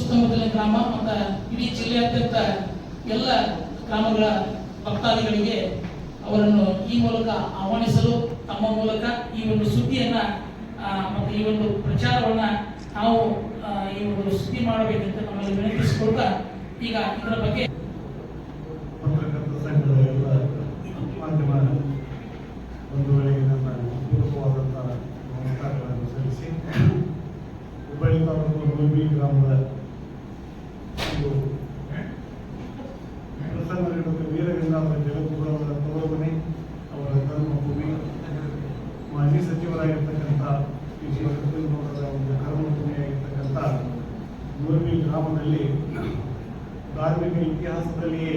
ಸುತ್ತಮುತ್ತಲಿನ ಗ್ರಾಮ ಮತ್ತ ಇಡೀ ಜಿಲ್ಲೆಯಾದ್ಯಂತ ಎಲ್ಲ ಗ್ರಾಮಗಳ ಭಕ್ತಾದಿಗಳಿಗೆ ಅವರನ್ನು ಈ ಮೂಲಕ ಆಹ್ವಾನಿಸಲು ತಮ್ಮ ಮೂಲಕ ಈ ಒಂದು ಸುದ್ದಿಯನ್ನ ಮತ್ತೆ ಈ ಒಂದು ಪ್ರಚಾರವನ್ನ ನಾವು ಈ ಒಂದು ಸುದ್ದಿ ಮಾಡಬೇಕಂತ ನಮ್ಮಲ್ಲಿ ವಿನಂತಿಸಿಕೊಳ್ತಾ ಈಗ ಇದರ ಬಗ್ಗೆ ಪತ್ರಕರ್ತ ಸಂಘದ ನನ್ನ ಪೂರ್ವಕವಾದಂಥ ನಮಸ್ಕಾರಗಳನ್ನು ಸಲ್ಲಿಸಿ, ಹುಬ್ಬಳ್ಳಿ ತಾಲೂಕು ಗುಲ್ಬಿ ಗ್ರಾಮದ ಒಂದು ಪ್ರಸನ್ನ ವೀರಗಂಗಾಧರ ಜಗದ್ಗುರುವರ ತವರುಮನೆ ಅವರ ಕರ್ಮಭೂಮಿ ಮಾಜಿ ಸಚಿವರಾಗಿರ್ತಕ್ಕಂಥ ಈ ಶ್ರೀಕೃಷ್ಣಗೌಡರ ಒಂದು ಕರ್ಮಭೂಮಿಯಾಗಿರ್ತಕ್ಕಂಥ ಗ್ರಾಮದಲ್ಲಿ ಧಾರ್ಮಿಕ ಇತಿಹಾಸದಲ್ಲಿಯೇ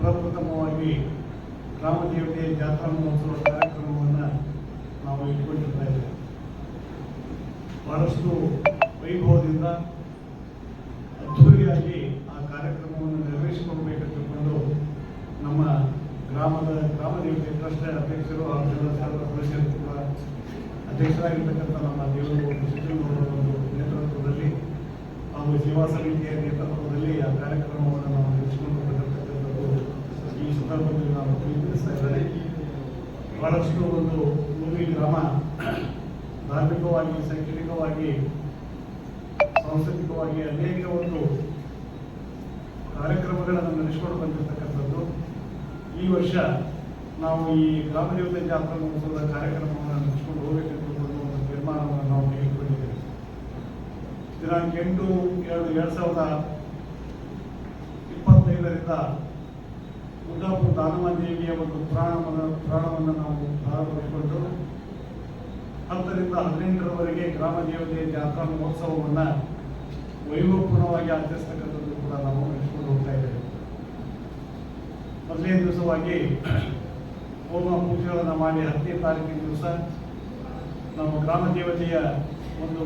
ಪ್ರಪ್ರಥಮವಾಗಿ ಗ್ರಾಮ ದೇವತೆಯ ಜಾತ್ರಾ ಮಹೋತ್ಸವ ಕಾರ್ಯಕ್ರಮವನ್ನು ನಾವು ಇಟ್ಕೊಂಡಿರ್ತಾ ಇದ್ದೇವೆ. ಬಹಳಷ್ಟು ವೈಭವದಿಂದ ಅದ್ಧೂರಿಯಾಗಿ ಆ ಕಾರ್ಯಕ್ರಮವನ್ನು ನಿರ್ವಹಿಸಿಕೊಳ್ಬೇಕಂತ ತಿಳ್ಕೊಂಡು ನಮ್ಮ ಗ್ರಾಮದ ಗ್ರಾಮ ಟ್ರಸ್ಟ್ ಅಧ್ಯಕ್ಷರು ಹಾಗೂ ಎಲ್ಲ ಸರ್ವ ಸದಸ್ಯರು ಅಧ್ಯಕ್ಷರಾಗಿರ್ತಕ್ಕಂಥ ನಮ್ಮ ದೇವರು ಸಿದ್ದಗೌಡರ ಒಂದು ನೇತೃತ್ವದಲ್ಲಿ ಹಾಗೂ ಸೇವಾ ಸಮಿತಿಯ ನೇತೃತ್ವದಲ್ಲಿ ಆ ಕಾರ್ಯಕ್ರಮವನ್ನು ನಾವು ನಡೆಸಿಕೊಂಡು ಬರತಕ್ಕಂಥದ್ದು ಈ ಸಂದರ್ಭದಲ್ಲಿ ನಾವು ತಿಳಿಸ್ತಾ ಇದ್ದಾರೆ. ಬಹಳಷ್ಟು ಒಂದು ಮೂವಿ ಗ್ರಾಮ ಧಾರ್ಮಿಕವಾಗಿ ಶೈಕ್ಷಣಿಕವಾಗಿ ಸಾಂಸ್ಕೃತಿಕವಾಗಿ ಅನೇಕ ಒಂದು ಕಾರ್ಯಕ್ರಮಗಳನ್ನು ನಡೆಸಿಕೊಂಡು ಬಂದಿರತಕ್ಕಂಥದ್ದು. ಈ ವರ್ಷ ನಾವು ಈ ಗ್ರಾಮ ದೇವತೆ ಜಾತ್ರಾ ಮಹೋತ್ಸವದ ಕಾರ್ಯಕ್ರಮವನ್ನು ನಡೆಸಿಕೊಂಡು ಹೋಗಬೇಕೆಂದು ಒಂದು ತೀರ್ಮಾನವನ್ನು ನಾವು ತೆಗೆದುಕೊಂಡಿದ್ದೇವೆ. ದಿನಾಂಕ ಎಂಟು ಎರಡು ಎರಡು ಸಾವಿರದ ಇಪ್ಪತ್ತೈದರಿಂದ ಉದ್ದಾಪುರ ದಾನಮಾದೇವಿಯ ಒಂದು ಪುರಾಣವನ್ನು ಪ್ರಾಣವನ್ನು ನಾವು ಪ್ರಾರಂಭಿಸಿಕೊಂಡು ಹತ್ತರಿಂದ ಹದಿನೆಂಟರವರೆಗೆ ಗ್ರಾಮ ದೇವತೆಯ ಜಾತ್ರಾ ಮಹೋತ್ಸವವನ್ನು ವೈಭವಪೂರ್ಣವಾಗಿ ಆಚರಿಸ್ತಕ್ಕಂಥದ್ದು ಕೂಡ ನಾವು ನಡೆಸಿಕೊಂಡು ಹೋಗ್ತಾ ಇದ್ದೇವೆ. ಮೊದಲನೇ ದಿವಸವಾಗಿ ಹೋಮ ಪೂಜೆಗಳನ್ನು ಮಾಡಿ ಹತ್ತನೇ ತಾರೀಕಿನ ದಿವಸ ನಮ್ಮ ಗ್ರಾಮ ದೇವತೆಯ ಒಂದು